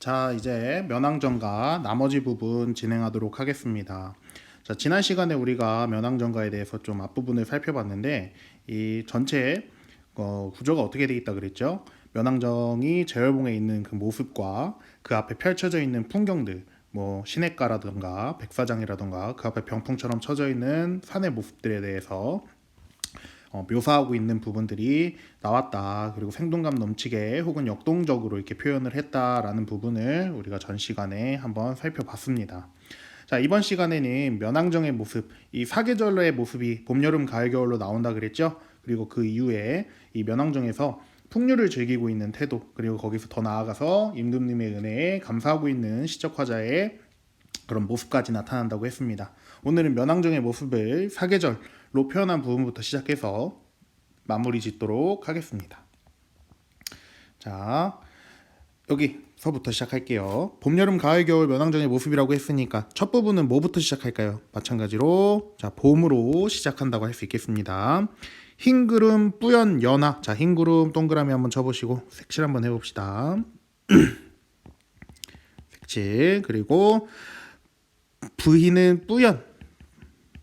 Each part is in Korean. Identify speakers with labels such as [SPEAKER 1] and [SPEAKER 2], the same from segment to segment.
[SPEAKER 1] 자, 이제 면왕전가 나머지 부분 진행하도록 하겠습니다. 자, 지난 시간에 우리가 면왕전가에 대해서 좀 앞부분을 살펴봤는데 이 전체 어, 구조가 어떻게 되어 있다 그랬죠? 면왕정이 제열봉에 있는 그 모습과 그 앞에 펼쳐져 있는 풍경들 뭐 시냇가라든가 백사장이라든가 그 앞에 병풍처럼 쳐져 있는 산의 모습들에 대해서 어, 묘사하고 있는 부분들이 나왔다. 그리고 생동감 넘치게 혹은 역동적으로 이렇게 표현을 했다라는 부분을 우리가 전 시간에 한번 살펴봤습니다. 자, 이번 시간에는 면왕정의 모습, 이 사계절의 모습이 봄, 여름, 가을, 겨울로 나온다 그랬죠? 그리고 그 이후에 이 면왕정에서 풍류를 즐기고 있는 태도, 그리고 거기서 더 나아가서 임금님의 은혜에 감사하고 있는 시적화자의 그런 모습까지 나타난다고 했습니다. 오늘은 면왕정의 모습을 사계절로 표현한 부분부터 시작해서 마무리 짓도록 하겠습니다. 자, 여기서부터 시작할게요. 봄, 여름, 가을, 겨울 면왕정의 모습이라고 했으니까 첫 부분은 뭐부터 시작할까요? 마찬가지로 자, 봄으로 시작한다고 할 수 있겠습니다. 흰 구름, 뿌연 연화. 자, 흰 구름 동그라미 한번 쳐보시고 색칠 한번 해봅시다. 색칠 그리고 부희는 뿌연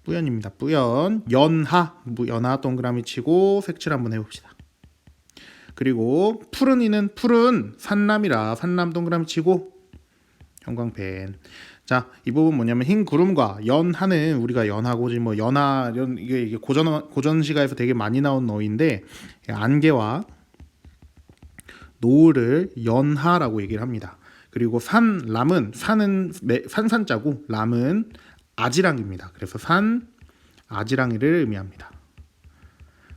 [SPEAKER 1] 뿌연입니다. 뿌연 연하 무- 연하 동그라미 치고 색칠 한번 해봅시다. 그리고 푸른이는 푸른 산남이라 산남 동그라미 치고 형광펜. 자, 이 부분 뭐냐면 흰 구름과 연하는 우리가 연하고지 뭐 연하 이런 이게, 이게 고전 고전 시가에서 되게 많이 나온 어인데 안개와 노을을 연하라고 얘기를 합니다. 그리고 산 람은 산은 매- 산산자고 람은 아지랑입니다. 그래서 산 아지랑이를 의미합니다.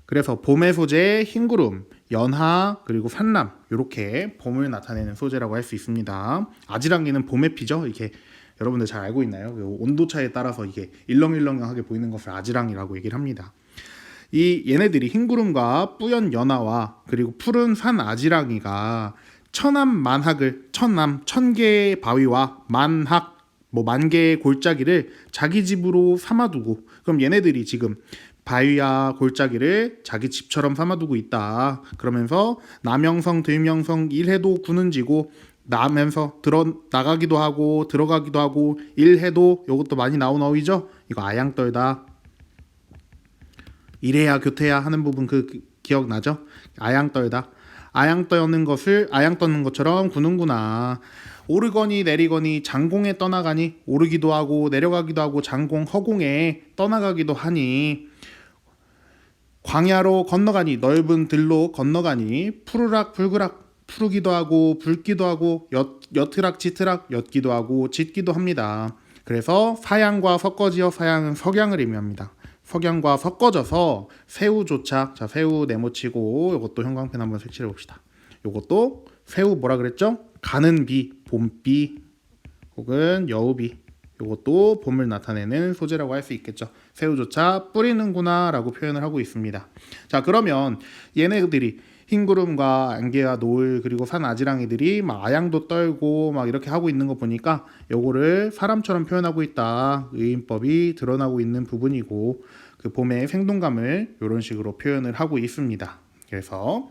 [SPEAKER 1] 그래서 봄의 소재 흰구름, 연하 그리고 산람 이렇게 봄을 나타내는 소재라고 할 수 있습니다. 아지랑이는 봄의 피죠. 이게 여러분들 잘 알고 있나요? 그 온도 차에 따라서 이게 일렁일렁하게 보이는 것을 아지랑이라고 얘기를 합니다. 이 얘네들이 흰구름과 뿌연 연화와 그리고 푸른 산 아지랑이가 천암 만학을 천암 천 개의 바위와 만학 뭐 만 개의 골짜기를 자기 집으로 삼아두고 그럼 얘네들이 지금 바위와 골짜기를 자기 집처럼 삼아두고 있다. 그러면서 남영성, 들명성, 일해도 구는 지고 나면서 들어 나가기도 하고 들어가기도 하고 일해도 이것도 많이 나온 어휘죠. 이거 아양 떨다. 이래야 교태야 하는 부분 그 기- 기억나죠? 아양 떨다. 아양 떠는 것을 아양 떠는 것처럼 구는구나. 오르거니 내리거니 장공에 떠나가니 오르기도 하고 내려가기도 하고 장공 허공에 떠나가기도 하니 광야로 건너가니 넓은 들로 건너가니 푸르락 불그락 푸르기도 하고 붉기도 하고 엿, 엿트락 짙트락 엿기도 하고 짙기도 합니다. 그래서 사양과 섞어지어 사양은 석양을 의미합니다. 석양과 섞어져서 새우조차 자 새우 네모치고 이것도 형광펜 한번 색칠해 봅시다. 이것도 새우 뭐라 그랬죠? 가는 비, 봄비 혹은 여우비 이것도 봄을 나타내는 소재라고 할 수 있겠죠. 새우조차 뿌리는구나 라고 표현을 하고 있습니다. 자 그러면 얘네들이 흰 구름과 안개와 노을 그리고 산 아지랑이들이 막 아양도 떨고 막 이렇게 하고 있는 거 보니까 요거를 사람처럼 표현하고 있다 의인법이 드러나고 있는 부분이고 그 봄의 생동감을 이런 식으로 표현을 하고 있습니다. 그래서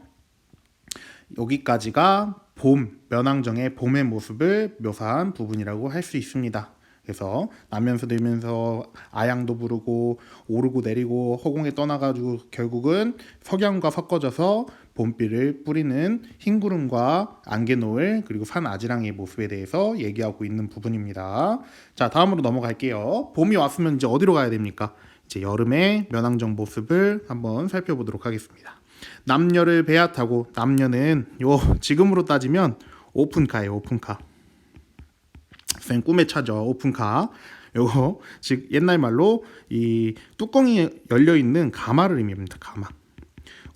[SPEAKER 1] 여기까지가 봄 면왕정의 봄의 모습을 묘사한 부분이라고 할 수 있습니다. 그래서 나면서 들면서 아양도 부르고 오르고 내리고 허공에 떠나가지고 결국은 석양과 섞어져서 봄비를 뿌리는 흰 구름과 안개 노을 그리고 산 아지랑이의 모습에 대해서 얘기하고 있는 부분입니다. 자 다음으로 넘어갈게요. 봄이 왔으면 이제 어디로 가야 됩니까? 이제 여름의 면왕정 모습을 한번 살펴보도록 하겠습니다. 남녀를 배앗하고 남녀는 요 지금으로 따지면 오픈카예요 오픈카. 쌤 꿈에 차죠 오픈카. 요거 즉 옛날 말로 이 뚜껑이 열려 있는 가마를 의미합니다. 가마.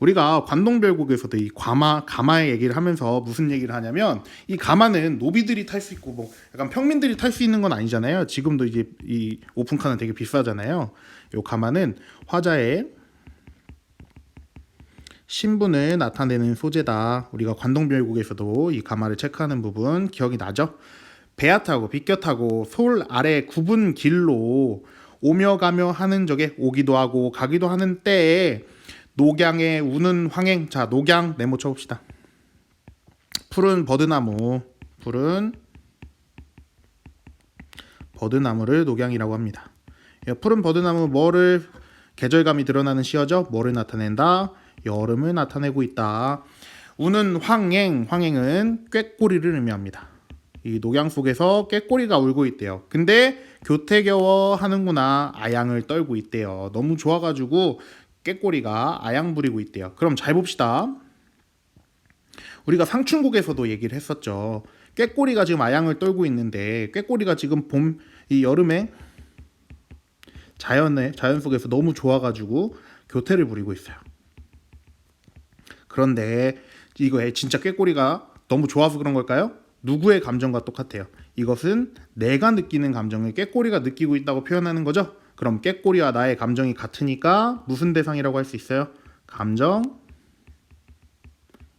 [SPEAKER 1] 우리가 관동별곡에서도 이 가마 가마의 얘기를 하면서 무슨 얘기를 하냐면 이 가마는 노비들이 탈 수 있고 뭐 약간 평민들이 탈 수 있는 건 아니잖아요. 지금도 이제 이 오픈카는 되게 비싸잖아요. 요 가마는 화자의 신분을 나타내는 소재다. 우리가 관동별곡에서도 이 가마를 체크하는 부분 기억이 나죠? 배야 타고 비껴 타고 솔 아래 굽은 길로 오며 가며 하는 적에 오기도 하고 가기도 하는 때에 녹양에 우는 황행 자 녹양 네모 쳐봅시다 푸른 버드나무 푸른 버드나무를 녹양이라고 합니다. 예, 푸른 버드나무 뭐를 계절감이 드러나는 시어죠. 뭐를 나타낸다? 여름을 나타내고 있다. 우는 황행, 황행은 꾀꼬리를 의미합니다. 이 녹양 속에서 꾀꼬리가 울고 있대요. 근데 교태겨워 하는구나 아양을 떨고 있대요. 너무 좋아가지고 꾀꼬리가 아양 부리고 있대요. 그럼 잘 봅시다. 우리가 상춘곡에서도 얘기를 했었죠. 꾀꼬리가 지금 아양을 떨고 있는데 꾀꼬리가 지금 봄 이 여름에 자연에 자연 속에서 너무 좋아가지고 교태를 부리고 있어요. 그런데 이거에 진짜 꾀꼬리가 너무 좋아서 그런 걸까요? 누구의 감정과 똑같아요. 이것은 내가 느끼는 감정을 꾀꼬리가 느끼고 있다고 표현하는 거죠. 그럼 꾀꼬리와 나의 감정이 같으니까 무슨 대상이라고 할 수 있어요? 감정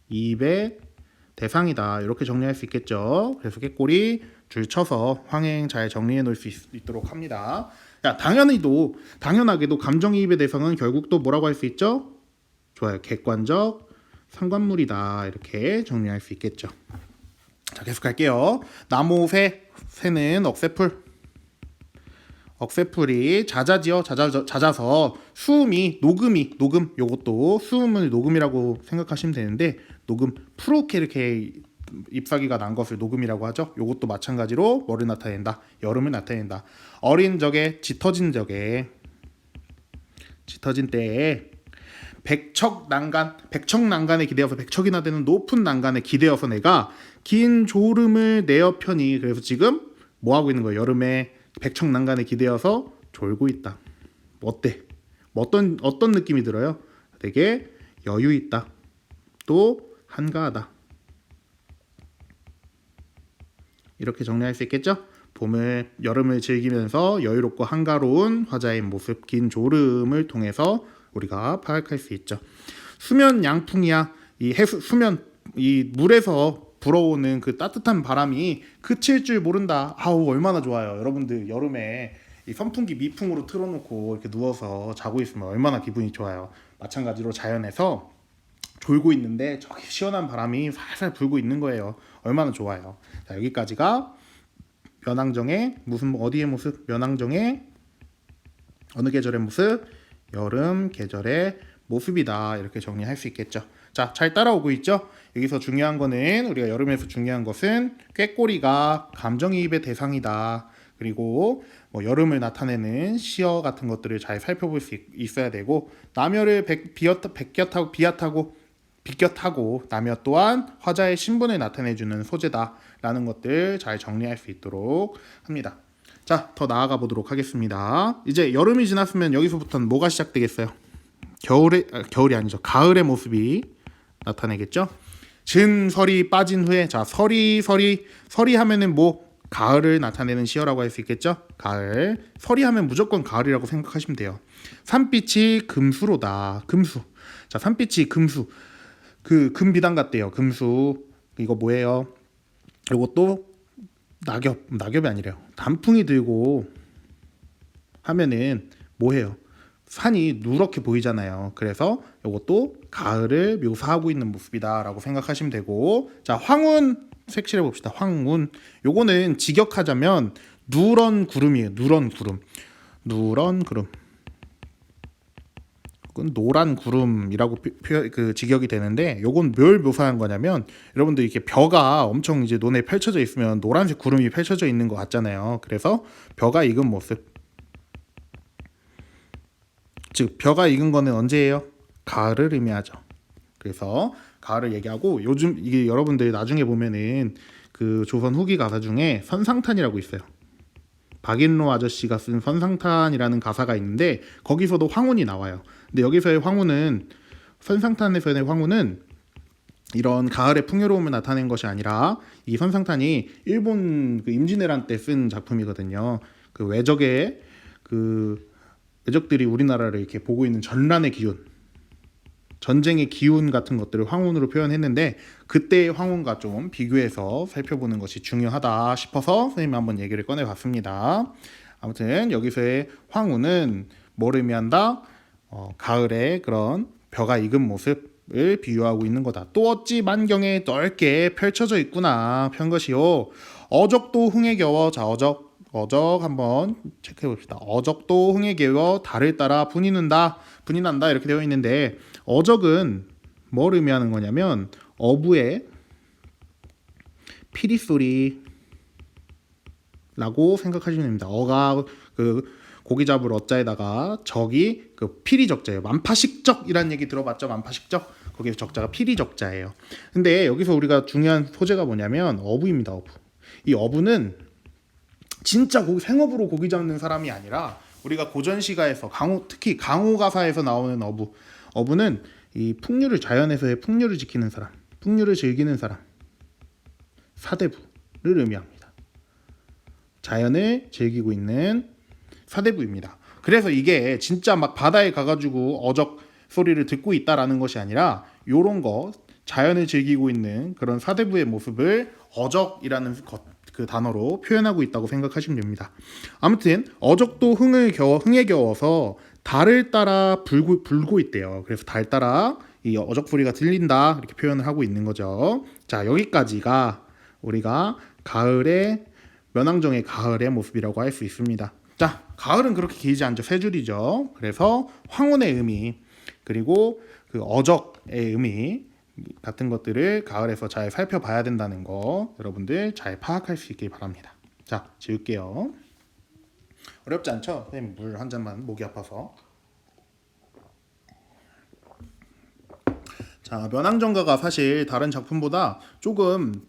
[SPEAKER 1] 이입의 대상이다. 이렇게 정리할 수 있겠죠. 그래서 꾀꼬리 줄 쳐서 황행 잘 정리해 놓을 수 있, 도록 합니다. 야, 당연히도 당연하게도 감정이입의 대상은 결국 또 뭐라고 할 수 있죠? 좋아요. 객관적 상관물이다. 이렇게 정리할 수 있겠죠. 자, 계속 갈게요. 나무 새 새는 억새풀 억새풀이 잦아지어 잦아, 잦아서 수음이 녹음이 녹음 요것도 수음을 녹음이라고 생각하시면 되는데 녹음 이렇게 잎사귀가 난 것을 녹음이라고 하죠. 요것도 마찬가지로 뭐를 나타낸다? 여름을 나타낸다. 어린 적에 짙어진 적에 짙어진 때에 백척 난간, 백척 난간에 기대어서 백척이나 되는 높은 난간에 기대어서 내가 긴 졸음을 내어 편이 그래서 지금 뭐 하고 있는 거예요? 여름에 백척 난간에 기대어서 졸고 있다. 어때? 어떤 어떤 느낌이 들어요? 되게 여유 있다. 또 한가하다. 이렇게 정리할 수 있겠죠? 봄을 여름을 즐기면서 여유롭고 한가로운 화자의 모습, 긴 졸음을 통해서 우리가 파악할 수 있죠. 수면 양풍이야. 이 해수 수면 이 물에서 불어오는 그 따뜻한 바람이 그칠 줄 모른다. 아우 얼마나 좋아요. 여러분들 여름에 이 선풍기 미풍으로 틀어놓고 이렇게 누워서 자고 있으면 얼마나 기분이 좋아요. 마찬가지로 자연에서 졸고 있는데 저기 시원한 바람이 살살 불고 있는 거예요. 얼마나 좋아요. 자 여기까지가 면왕정의 무슨 어디의 모습? 면왕정의 어느 계절의 모습? 여름 계절의 모습이다. 이렇게 정리할 수 있겠죠. 자, 잘 따라오고 있죠? 여기서 중요한 거는 우리가 여름에서 중요한 것은 꾀꼬리가 감정이입의 대상이다. 그리고 뭐 여름을 나타내는 시어 같은 것들을 잘 살펴볼 수 있, 있어야 되고 비엇, 백곁하고 비앗하고 비껴타고 남여 또한 화자의 신분을 나타내주는 소재다라는 것들 잘 정리할 수 있도록 합니다. 자, 더 나아가 보도록 하겠습니다. 이제 여름이 지났으면 여기서부터는 뭐가 시작되겠어요? 겨울에 아, 겨울이 아니죠. 가을의 모습이 나타내겠죠. 진 설이 빠진 후에 자 설이 설이 설이 하면은 뭐 가을을 나타내는 시어라고 할 수 있겠죠. 가을 설이 하면 무조건 가을이라고 생각하시면 돼요. 산빛이 금수로다. 금수. 자 산빛이 금수. 그 금비단 같대요. 금수. 이거 뭐예요? 이것도 낙엽 낙엽이 아니래요. 단풍이 들고 하면은 뭐해요? 산이 누렇게 보이잖아요. 그래서 이것도 가을을 묘사하고 있는 모습이다라고 생각하시면 되고 자 황운 색칠해 봅시다. 황운 요거는 직역하자면 누런 구름이에요. 누런 구름. 누런 구름. 그건 노란 구름이라고 표, 그 직역이 되는데 요건 뭘 묘사한 거냐면 여러분들 이렇게 벼가 엄청 이제 논에 펼쳐져 있으면 노란색 구름이 펼쳐져 있는 것 같잖아요. 그래서 벼가 익은 모습. 즉 벼가 익은 거는 언제예요? 가을을 의미하죠. 그래서 가을을 얘기하고 요즘 이게 여러분들 나중에 보면은 그 조선 후기 가사 중에 선상탄이라고 있어요. 박인로 아저씨가 쓴 선상탄이라는 가사가 있는데 거기서도 황혼이 나와요. 근데 여기서의 황혼은 선상탄에서의 황혼은 이런 가을의 풍요로움을 나타낸 것이 아니라 이 선상탄이 일본 그 임진왜란 때 쓴 작품이거든요. 그 외적의 그 외적들이 우리나라를 이렇게 보고 있는 전란의 기운, 전쟁의 기운 같은 것들을 황혼으로 표현했는데 그때의 황혼과 좀 비교해서 살펴보는 것이 중요하다 싶어서 선생님이 한번 얘기를 꺼내봤습니다. 아무튼 여기서의 황혼은 뭘 의미한다? 어, 가을의 그런 벼가 익은 모습을 비유하고 있는 거다. 또 어찌 만경에 넓게 펼쳐져 있구나 편 것이요. 어적도 흥에 겨워 자 어적 어적 한번 체크해 봅시다. 어적도 흥에 개어 달을 따라 분이 는다, 분이 난다 이렇게 되어 있는데 어적은 뭘 의미하는 거냐면 어부의 피리 소리라고 생각하시면 됩니다. 어가 그 고기 잡을 어자에다가 적이 그 피리 적자예요. 만파식적이라는 얘기 들어봤죠? 만파식적. 거기에 적자가 피리 적자예요. 근데 여기서 우리가 중요한 소재가 뭐냐면 어부입니다. 어부. 이 어부는 진짜 고기 생업으로 고기 잡는 사람이 아니라 우리가 고전 시가에서 강호 특히 강호 가사에서 나오는 어부 어부는 이 풍류를 자연에서의 풍류를 지키는 사람, 풍류를 즐기는 사람, 사대부를 의미합니다. 자연을 즐기고 있는 사대부입니다. 그래서 이게 진짜 막 바다에 가가지고 어적 소리를 듣고 있다라는 것이 아니라 요런 거 자연을 즐기고 있는 그런 사대부의 모습을 어적이라는 것, 그 단어로 표현하고 있다고 생각하시면 됩니다. 아무튼 어적도 흥을 겨워 흥에 겨워서 달을 따라 불고 불고 있대요. 그래서 달 따라 이 어적 소리가 들린다 이렇게 표현을 하고 있는 거죠. 자 여기까지가 우리가 가을의 면왕정의 가을의 모습이라고 할 수 있습니다. 자 가을은 그렇게 길지 않죠. 세 줄이죠. 그래서 황혼의 의미 그리고 그 어적의 의미 같은 것들을 가을에서 잘 살펴봐야 된다는 거 여러분들 잘 파악할 수 있길 바랍니다. 자, 지울게요. 어렵지 않죠? 선생님 물 한 잔만 목이 아파서. 자, 면왕정가가 사실 다른 작품보다 조금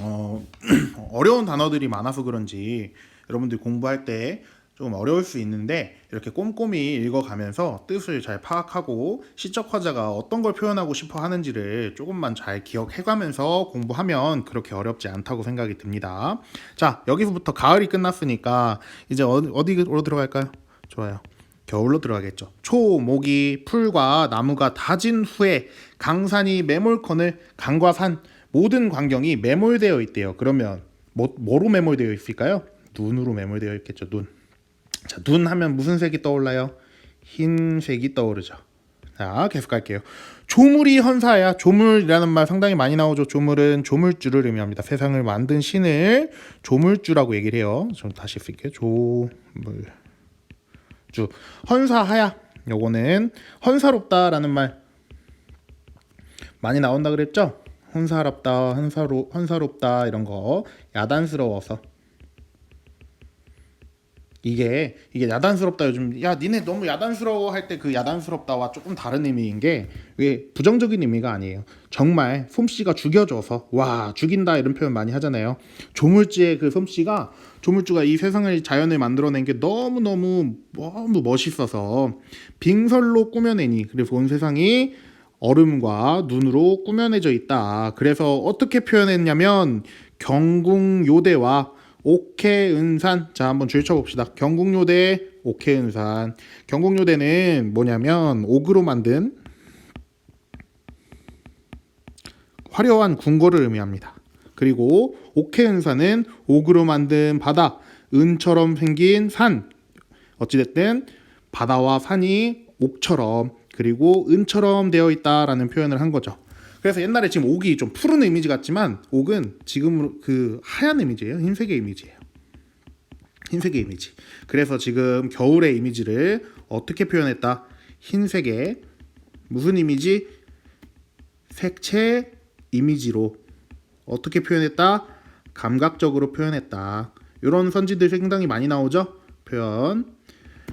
[SPEAKER 1] 어, 어려운 단어들이 많아서 그런지 여러분들 공부할 때 조금 어려울 수 있는데 이렇게 꼼꼼히 읽어가면서 뜻을 잘 파악하고 시적 화자가 어떤 걸 표현하고 싶어 하는지를 조금만 잘 기억해가면서 공부하면 그렇게 어렵지 않다고 생각이 듭니다. 자 여기서부터 가을이 끝났으니까 이제 어디, 어디로 들어갈까요? 좋아요. 겨울로 들어가겠죠. 초, 모기, 풀과 나무가 다진 후에 강산이 매몰컨을 강과 산 모든 광경이 매몰되어 있대요. 그러면 뭐, 뭐로 매몰되어 있을까요? 눈으로 매몰되어 있겠죠. 눈. 자, 눈 하면 무슨 색이 떠올라요? 흰색이 떠오르죠. 자, 계속 갈게요. 조물이 헌사야. 조물이라는 말 상당히 많이 나오죠. 조물은 조물주를 의미합니다. 세상을 만든 신을 조물주라고 얘기를 해요. 좀 다시 쓸게요. 조물주. 헌사하야. 요거는 헌사롭다라는 말 많이 나온다 그랬죠? 헌사롭다, 헌사로, 헌사롭다 이런 거 야단스러워서 이게 이게 야단스럽다 요즘 야 니네 너무 야단스러워 할 때 그 야단스럽다와 조금 다른 의미인 게 이게 부정적인 의미가 아니에요. 정말 솜씨가 죽여줘서 와 죽인다 이런 표현 많이 하잖아요. 조물주의 그 솜씨가 조물주가 이 세상을 자연을 만들어낸 게 너무 너무 너무 멋있어서 빙설로 꾸며내니 그래서 온 세상이 얼음과 눈으로 꾸며내져 있다. 그래서 어떻게 표현했냐면 경궁 요대와 옥해은산 자 한번 줄쳐 봅시다. 경국요대 옥해은산 경국요대는 뭐냐면 옥으로 만든 화려한 궁궐을 의미합니다. 그리고 옥해은산은 옥으로 만든 바다 은처럼 생긴 산 어찌됐든 바다와 산이 옥처럼 그리고 은처럼 되어 있다라는 표현을 한 거죠. 그래서 옛날에 지금 옥이 좀 푸른 이미지 같지만 옥은 지금 그 하얀 이미지예요. 흰색의 이미지예요. 흰색의 이미지. 그래서 지금 겨울의 이미지를 어떻게 표현했다? 흰색의 무슨 이미지? 색채 이미지로 어떻게 표현했다? 감각적으로 표현했다. 이런 선지들 상당히 많이 나오죠? 표현.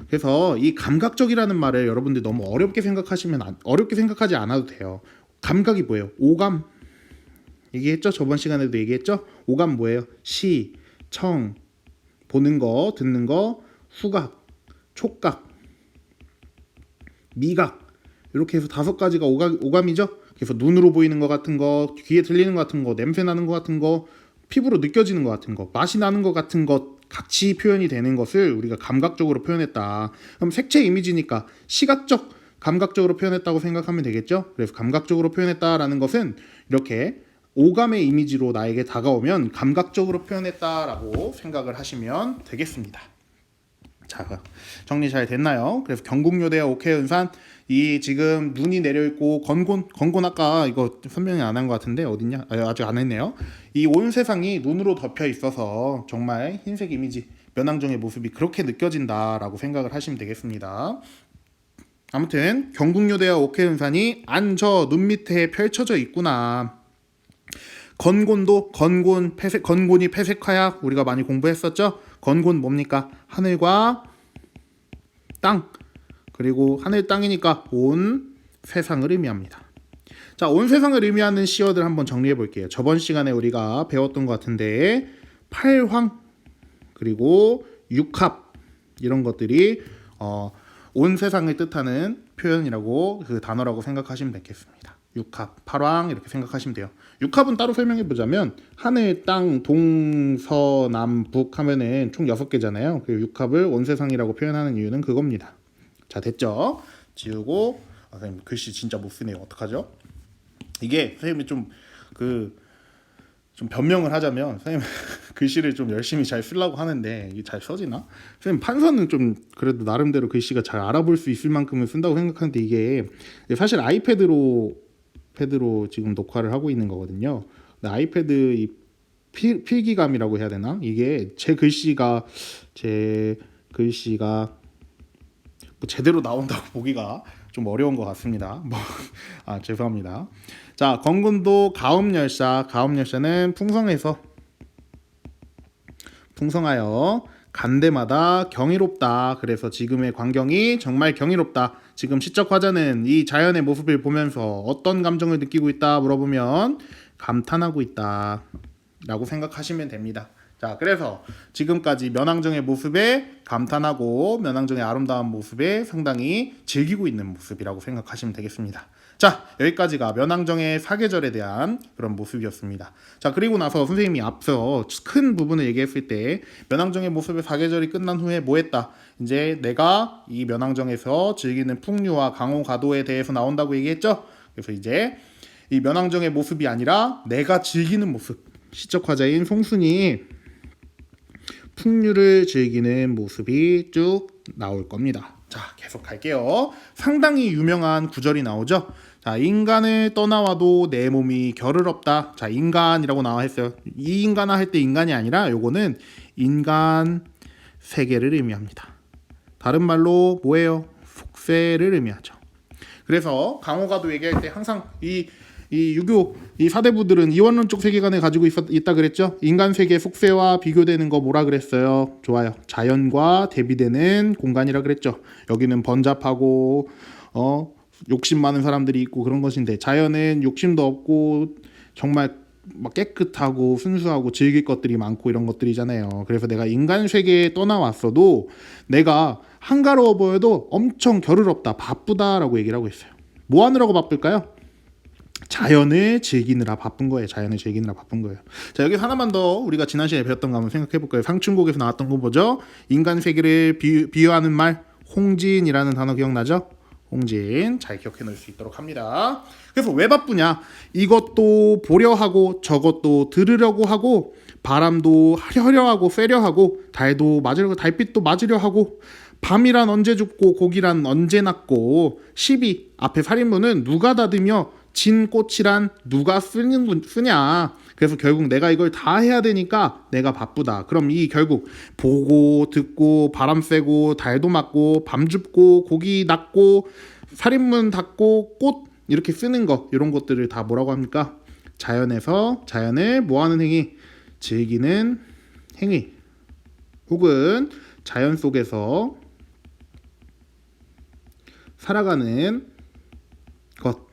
[SPEAKER 1] 그래서 이 감각적이라는 말을 여러분들 너무 어렵게 생각하시면 안- 어렵게 생각하지 않아도 돼요. 감각이 뭐예요? 오감. 얘기했죠? 저번 시간에도 얘기했죠? 오감 뭐예요? 시, 청, 보는 거, 듣는 거, 후각, 촉각, 미각. 이렇게 해서 다섯 가지가 오감, 오감이죠? 그래서 눈으로 보이는 것 같은 거, 귀에 들리는 것 같은 거, 냄새 나는 것 같은 거, 피부로 느껴지는 것 같은 거, 맛이 나는 것 같은 것 같이 표현이 되는 것을 우리가 감각적으로 표현했다. 그럼 색채 이미지니까 시각적 감각적으로 표현했다고 생각하면 되겠죠? 그래서 감각적으로 표현했다라는 것은 이렇게 오감의 이미지로 나에게 다가오면 감각적으로 표현했다라고 생각을 하시면 되겠습니다. 자, 정리 잘 됐나요? 그래서 경국요대와 옥해은산 이 지금 눈이 내려 있고 건곤 건곤 아까 이거 설명이 안 한 것 같은데 어딨냐? 아, 아직 안 했네요. 이 온 세상이 눈으로 덮여 있어서 정말 흰색 이미지 면왕정의 모습이 그렇게 느껴진다라고 생각을 하시면 되겠습니다. 아무튼 경국요대와 옥해은산이 안저 눈 밑에 펼쳐져 있구나. 건곤도 건곤 폐색 건곤이 폐색화야 우리가 많이 공부했었죠. 건곤 뭡니까? 하늘과 땅 그리고 하늘 땅이니까 온 세상을 의미합니다. 자, 온 세상을 의미하는 시어들 한번 정리해 볼게요. 저번 시간에 우리가 배웠던 것 같은데 팔황 그리고 육합 이런 것들이 어, 온 세상을 뜻하는 표현이라고 그 단어라고 생각하시면 되겠습니다. 육합, 팔황 이렇게 생각하시면 돼요. 육합은 따로 설명해 보자면 하늘, 땅, 동, 서, 남, 북 하면은 총 여섯 개잖아요. 그 육합을 온 세상이라고 표현하는 이유는 그겁니다. 자, 됐죠? 지우고 아, 선생님 글씨 진짜 못 쓰네요. 어떡하죠? 이게 선생님이 좀 그좀 변명을 하자면 선생님 글씨를 좀 열심히 잘 쓰려고 하는데 이게 잘 써지나? 선생님 판서는 좀 그래도 나름대로 글씨가 잘 알아볼 수 있을 만큼은 쓴다고 생각하는데 이게 사실 아이패드로 패드로 지금 녹화를 하고 있는 거거든요. 근데 아이패드 이 필, 필기감이라고 해야 되나? 이게 제 글씨가 제 글씨가 뭐 제대로 나온다고 보기가 좀 어려운 것 같습니다. 뭐, 아 죄송합니다. 자, 건군도 가음열사, 가음열사는 풍성해서 풍성하여 간데마다 경이롭다. 그래서 지금의 광경이 정말 경이롭다. 지금 시적 화자는 이 자연의 모습을 보면서 어떤 감정을 느끼고 있다 물어보면 감탄하고 있다. 라고 생각하시면 됩니다. 자, 그래서 지금까지 면왕정의 모습에 감탄하고 면왕정의 아름다운 모습에 상당히 즐기고 있는 모습이라고 생각하시면 되겠습니다. 자, 여기까지가 면왕정의 사계절에 대한 그런 모습이었습니다. 자, 그리고 나서 선생님이 앞서 큰 부분을 얘기했을 때 면왕정의 모습의 사계절이 끝난 후에 뭐 했다? 이제 내가 이 면왕정에서 즐기는 풍류와 강호 가도에 대해서 나온다고 얘기했죠? 그래서 이제 이 면왕정의 모습이 아니라 내가 즐기는 모습. 시적 화자인 송순이 풍류를 즐기는 모습이 쭉 나올 겁니다. 자, 계속 갈게요. 상당히 유명한 구절이 나오죠. 자, 인간을 떠나와도 내 몸이 결을 없다. 자, 인간이라고 나와 했어요. 이 인간아 할 때 인간이 아니라 요거는 인간 세계를 의미합니다. 다른 말로 뭐예요? 속세를 의미하죠. 그래서 강호가도 얘기할 때 항상 이, 이 유교 이 사대부들은 이원론적 세계관을 가지고 있었, 있다 그랬죠. 인간 세계 속세와 비교되는 거 뭐라 그랬어요? 좋아요. 자연과 대비되는 공간이라 그랬죠. 여기는 번잡하고 어 욕심 많은 사람들이 있고 그런 것인데 자연은 욕심도 없고 정말 막 깨끗하고 순수하고 즐길 것들이 많고 이런 것들이잖아요. 그래서 내가 인간 세계에 떠나왔어도 내가 한가로워 보여도 엄청 겨를 없다, 바쁘다라고 얘기를 하고 있어요. 뭐 하느라고 바쁠까요? 자연을 즐기느라 바쁜 거예요. 자연을 즐기느라 바쁜 거예요. 자 여기 하나만 더 우리가 지난 시간에 배웠던 거 한번 생각해 볼까요? 상춘곡에서 나왔던 거 뭐죠? 인간 세계를 비, 비유 하는 말 홍진이라는 단어 기억나죠? 홍진 잘 기억해 놓을 수 있도록 합니다. 그래서 왜 바쁘냐? 이것도 보려 하고 저것도 들으려고 하고 바람도 하려 하고 쐬려 하고 달도 맞으려 달빛도 맞으려 하고 밤이란 언제 죽고 고기란 언제 낳고 시비 앞에 살인문은 누가 닫으며 진 꽃이란 누가 쓰는 분 쓰냐. 그래서 결국 내가 이걸 다 해야 되니까 내가 바쁘다. 그럼 이 결국 보고 듣고 바람 쐬고 달도 맞고 밤 줍고 고기 낳고 살인문 닫고 꽃 이렇게 쓰는 거 이런 것들을 다 뭐라고 합니까? 자연에서 자연을 뭐하는 행위 즐기는 행위 혹은 자연 속에서 살아가는 것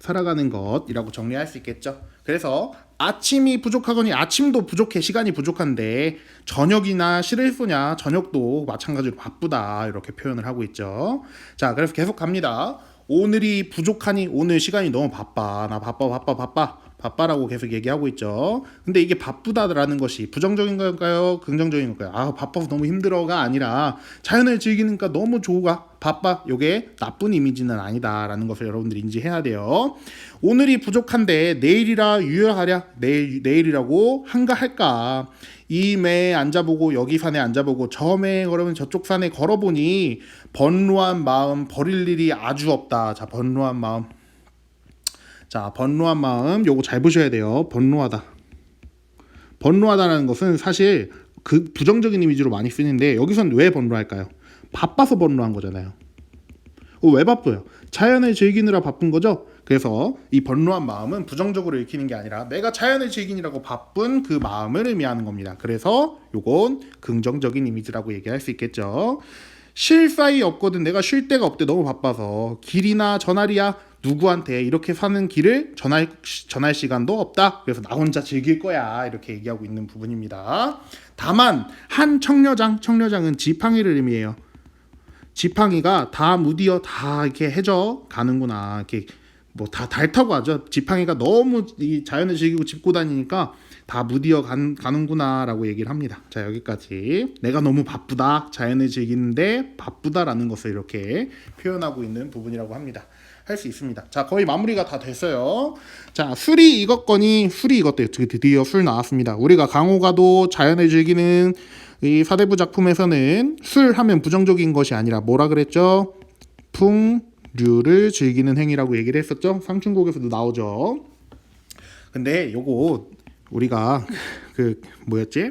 [SPEAKER 1] 살아가는 것이라고 정리할 수 있겠죠. 그래서 아침이 부족하거니 아침도 부족해 시간이 부족한데 저녁이나 시를 쓰냐 저녁도 마찬가지로 바쁘다 이렇게 표현을 하고 있죠. 자 그래서 계속 갑니다. 오늘이 부족하니 오늘 시간이 너무 바빠 나 바빠 바빠 바빠 바빠라고 계속 얘기하고 있죠. 근데 이게 바쁘다라는 것이 부정적인 걸까요? 긍정적인 걸까요? 아, 바빠서 너무 힘들어가 아니라 자연을 즐기니까 너무 좋아. 바빠. 요게 나쁜 이미지는 아니다라는 것을 여러분들이 인지해야 돼요. 오늘이 부족한데 내일이라 유효하랴? 내일 내일이라고 한가할까? 이 매에 앉아보고 여기 산에 앉아보고 저 매에 걸으면 저쪽 산에 걸어보니 번로한 마음 버릴 일이 아주 없다. 자, 번로한 마음. 자, 번로한 마음 요거 잘 보셔야 돼요. 번로하다. 번로하다라는 것은 사실 그 부정적인 이미지로 많이 쓰는데 여기선 왜 번로할까요? 바빠서 번로한 거잖아요. 어, 왜 바빠요? 자연을 즐기느라 바쁜 거죠. 그래서 이 번로한 마음은 부정적으로 읽히는 게 아니라 내가 자연을 즐기느라고 바쁜 그 마음을 의미하는 겁니다. 그래서 요건 긍정적인 이미지라고 얘기할 수 있겠죠. 쉴 사이 없거든. 내가 쉴 데가 없대. 너무 바빠서 길이나 전화리야 누구한테 이렇게 사는 길을 전할 전할 시간도 없다. 그래서 나 혼자 즐길 거야. 이렇게 얘기하고 있는 부분입니다. 다만 한 청려장 청려장은 지팡이를 의미해요. 지팡이가 다 무디어 다 이렇게 해져 가는구나. 이렇게 뭐다달 타고 하죠. 지팡이가 너무 이 자연을 즐기고 짚고 다니니까 다 무디어 간, 가는구나라고 얘기를 합니다. 자 여기까지 내가 너무 바쁘다 자연을 즐기는데 바쁘다라는 것을 이렇게 표현하고 있는 부분이라고 합니다. 할 수 있습니다. 자 거의 마무리가 다 됐어요. 자 술이 익었거니 술이 익었대요. 드디어 술 나왔습니다. 우리가 강호가도 자연을 즐기는 이 사대부 작품에서는 술 하면 부정적인 것이 아니라 뭐라 그랬죠? 풍류를 즐기는 행위라고 얘기를 했었죠. 상춘곡에서도 나오죠. 근데 요거 우리가 그 뭐였지?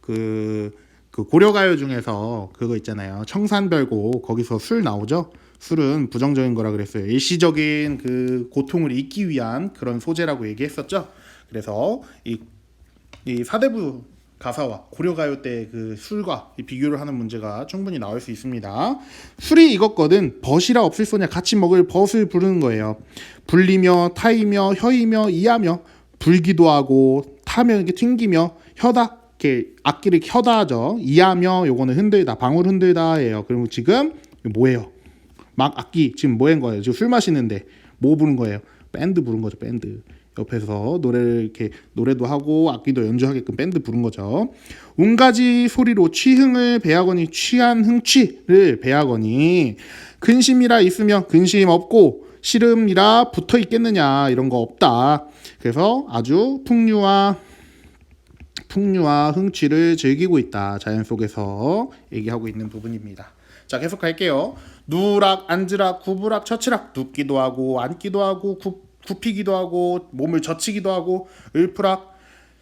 [SPEAKER 1] 그, 그 고려가요 중에서 그거 있잖아요. 청산별고 거기서 술 나오죠. 술은 부정적인 거라 그랬어요. 일시적인 그 고통을 잊기 위한 그런 소재라고 얘기했었죠. 그래서 이, 이 사대부 가사와 고려가요 때 그 술과 이 비교를 하는 문제가 충분히 나올 수 있습니다. 술이 익었거든 벗이라 없을 소냐 같이 먹을 벗을 부르는 거예요. 불리며 타이며 혀이며 이하며 불기도 하고 타면 이렇게 튕기며 혀다 이렇게 악기를 혀다죠. 이하며 요거는 흔들다 방울 흔들다예요. 그리고 지금 뭐예요? 막 악기 지금 뭐한 거예요? 지금 술 마시는데 뭐 부른 거예요? 밴드 부른 거죠. 밴드. 옆에서 노래를 이렇게 노래도 하고 악기도 연주하게끔 밴드 부른 거죠. 운가지 소리로 취흥을 배하거니 취한 흥취를 배하거니 근심이라 있으며 근심 없고 씨름이라 붙어 있겠느냐 이런 거 없다. 그래서 아주 풍류와 풍류와 흥취를 즐기고 있다. 자연 속에서 얘기하고 있는 부분입니다. 자 계속 갈게요. 누락, 앉으락, 구부락, 처치락 눕기도 하고 앉기도 하고 굽, 굽히기도 하고 몸을 젖히기도 하고 을푸락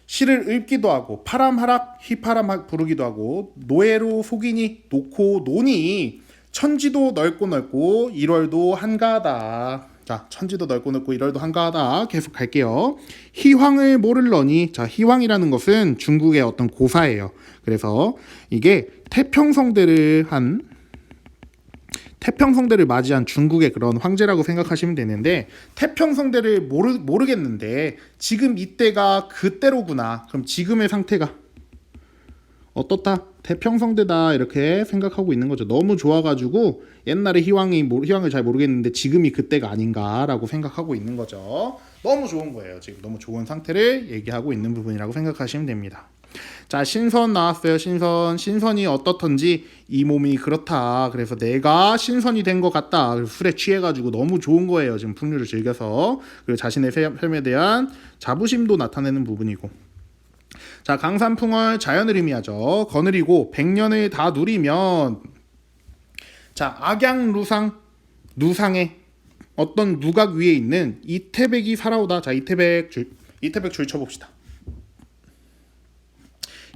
[SPEAKER 1] 시를 읊기도 하고 파람하락 휘파람 부르기도 하고 노예로 속이니 놓고 노니 천지도 넓고 넓고 일월도 한가하다. 자, 천지도 넓고 넓고 일월도 한가하다. 계속 갈게요. 희황을 모를러니 자, 희황이라는 것은 중국의 어떤 고사예요. 그래서 이게 태평성대를 한 태평성대를 맞이한 중국의 그런 황제라고 생각하시면 되는데 태평성대를 모르 모르겠는데 지금 이때가 그때로구나. 그럼 지금의 상태가 어떻다? 태평성대다 이렇게 생각하고 있는 거죠. 너무 좋아가지고 옛날에 희왕이 모- 희왕을 잘 모르겠는데 지금이 그때가 아닌가라고 생각하고 있는 거죠. 너무 좋은 거예요. 지금 너무 좋은 상태를 얘기하고 있는 부분이라고 생각하시면 됩니다. 자 신선 나왔어요. 신선 신선이 어떻던지 이 몸이 그렇다. 그래서 내가 신선이 된 것 같다. 술에 취해가지고 너무 좋은 거예요. 지금 풍류를 즐겨서 그리고 자신의 세- 삶에 대한 자부심도 나타내는 부분이고. 자 강산풍월 자연을 의미하죠. 거느리고 백년을 다 누리면 자 악양 루상 누상의 어떤 누각 위에 있는 이태백이 살아오다. 자 이태백 줄 이태백 줄 쳐봅시다.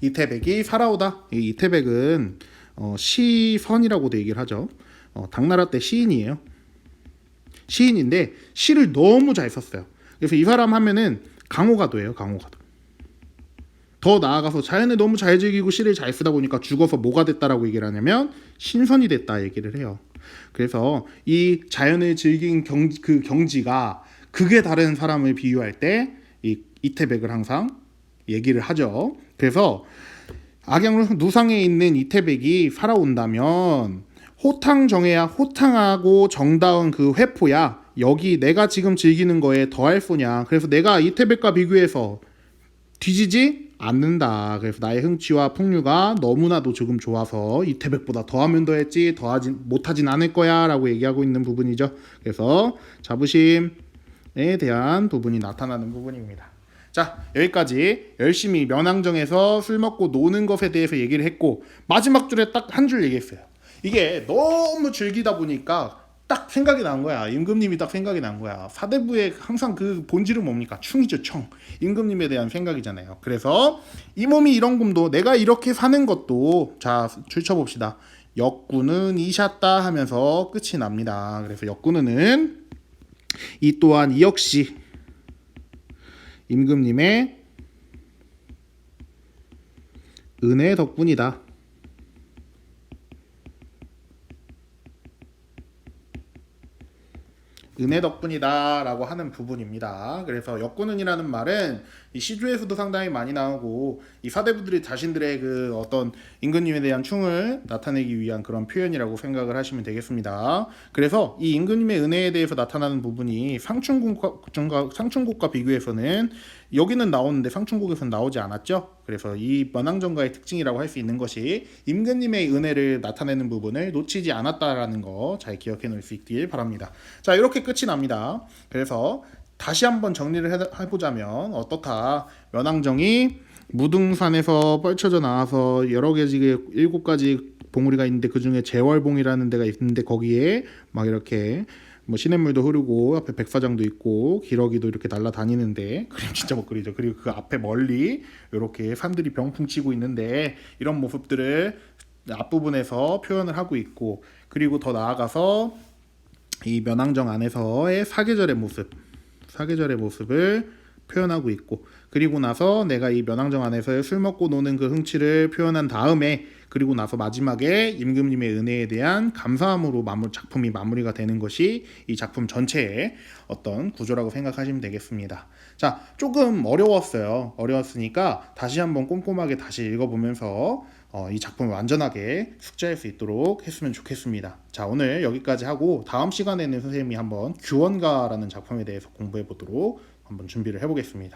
[SPEAKER 1] 이태백이 살아오다. 이 이태백은 어, 시선이라고도 얘기를 하죠. 어, 당나라 때 시인이에요. 시인인데 시를 너무 잘 썼어요. 그래서 이 사람 하면은 강호가도예요. 강호가도. 더 나아가서 자연을 너무 잘 즐기고 시를 잘 쓰다 보니까 죽어서 뭐가 됐다라고 얘기를 하냐면 신선이 됐다 얘기를 해요. 그래서 이 자연을 즐긴 경, 그 경지가 극에 다른 사람을 비유할 때 이 이태백을 항상 얘기를 하죠. 그래서 악양 누상에 있는 이태백이 살아온다면 호탕 정해야 호탕하고 정다운 그 회포야. 여기 내가 지금 즐기는 거에 더할 소냐 그래서 내가 이태백과 비교해서 뒤지지 않는다. 그래서 나의 흥취와 풍류가 너무나도 조금 좋아서 이태백보다 더하면 더했지 더하지 못하진 않을 거야 라고 얘기하고 있는 부분이죠. 그래서 자부심에 대한 부분이 나타나는 부분입니다 자 여기까지 열심히 면항정에서 술 먹고 노는 것에 대해서 얘기를 했고 마지막 줄에 딱 한 줄 얘기했어요. 이게 너무 즐기다 보니까 딱 생각이 난 거야. 임금님이 딱 생각이 난 거야. 사대부의 항상 그 본질은 뭡니까? 충이죠, 충. 임금님에 대한 생각이잖아요. 그래서 이 몸이 이런 곰도 내가 이렇게 사는 것도 자 줄쳐봅시다. 역군은 이셨다 하면서 끝이 납니다. 그래서 역군은 이 또한 이 역시 임금님의 은혜 덕분이다. 은혜 덕분이다라고 하는 부분입니다. 그래서 역군은이라는 말은 이 시주에서도 상당히 많이 나오고 이 사대부들이 자신들의 그 어떤 임금님에 대한 충을 나타내기 위한 그런 표현이라고 생각을 하시면 되겠습니다. 그래서 이 임금님의 은혜에 대해서 나타나는 부분이 상충곡과 상충곡과 비교해서는 여기는 나오는데 상충곡에서는 나오지 않았죠. 그래서 이 만왕정가의 특징이라고 할 수 있는 것이 임금님의 은혜를 나타내는 부분을 놓치지 않았다라는 거 잘 기억해 놓을 수 있길 바랍니다. 자 이렇게 끝이 납니다. 그래서 다시 한번 정리를 해- 해보자면 어떻다 면왕정이 무등산에서 뻘쳐져 나와서 여러 가지 일곱 가지 봉우리가 있는데 그 중에 재월봉이라는 데가 있는데 거기에 막 이렇게 뭐 시냇물도 흐르고 앞에 백사장도 있고 기러기도 이렇게 날아다니는데 그림 진짜 멋그리죠. 그리고 그 앞에 멀리 이렇게 산들이 병풍 치고 있는데 이런 모습들을 앞부분에서 표현을 하고 있고 그리고 더 나아가서 이 면왕정 안에서의 사계절의 모습, 사계절의 모습을 표현하고 있고 그리고 나서 내가 이 면왕정 안에서의 술 먹고 노는 그 흥취를 표현한 다음에 그리고 나서 마지막에 임금님의 은혜에 대한 감사함으로 마무 작품이 마무리가 되는 것이 이 작품 전체의 어떤 구조라고 생각하시면 되겠습니다. 자, 조금 어려웠어요. 어려웠으니까 다시 한번 꼼꼼하게 다시 읽어보면서 어, 이 작품을 완전하게 숙지할 수 있도록 했으면 좋겠습니다. 자, 오늘 여기까지 하고 다음 시간에는 선생님이 한번 규원가라는 작품에 대해서 공부해 보도록 한번 준비를 해보겠습니다.